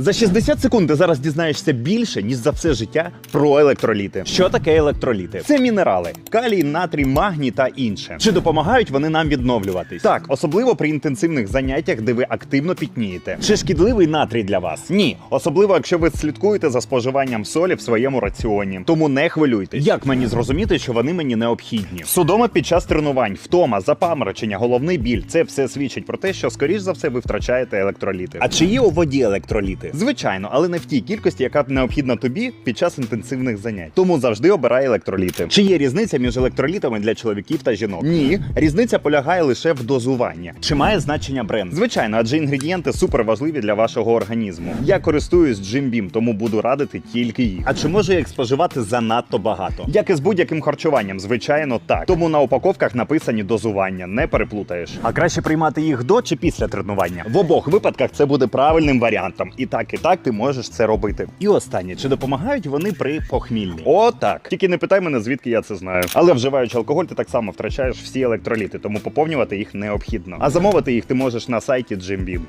За 60 секунд ти зараз дізнаєшся більше, ніж за все життя про електроліти. Що таке електроліти? Це мінерали: калій, натрій, магній та інше. Чи допомагають вони нам відновлюватись? Так, особливо при інтенсивних заняттях, де ви активно пітнієте. Чи шкідливий натрій для вас? Ні, особливо якщо ви слідкуєте за споживанням солі в своєму раціоні. Тому не хвилюйтесь. Як мені зрозуміти, що вони мені необхідні? Судома під час тренувань, втома, запаморочення, головний біль це все свідчить про те, що скоріш за все ви втрачаєте електроліти. А чи є у воді електроліти? Звичайно, але не в тій кількості, яка необхідна тобі під час інтенсивних занять. Тому завжди обирай електроліти. Чи є різниця між електролітами для чоловіків та жінок? Ні, різниця полягає лише в дозуванні. Чи має значення бренд? Звичайно, адже інгредієнти супер важливі для вашого організму. Я користуюсь Jim Beam, тому буду радити тільки їх. А чи можу їх споживати занадто багато? Як і з будь-яким харчуванням, звичайно, так. Тому на упаковках написані дозування, не переплутаєш. А краще приймати їх до чи після тренування. В обох випадках це буде правильним варіантом. І так, і так ти можеш це робити. І останнє, чи допомагають вони при похміллі? О, так. Тільки не питай мене, звідки я це знаю. Але вживаючи алкоголь, ти так само втрачаєш всі електроліти, тому поповнювати їх необхідно. А замовити їх ти можеш на сайті Jim Beam.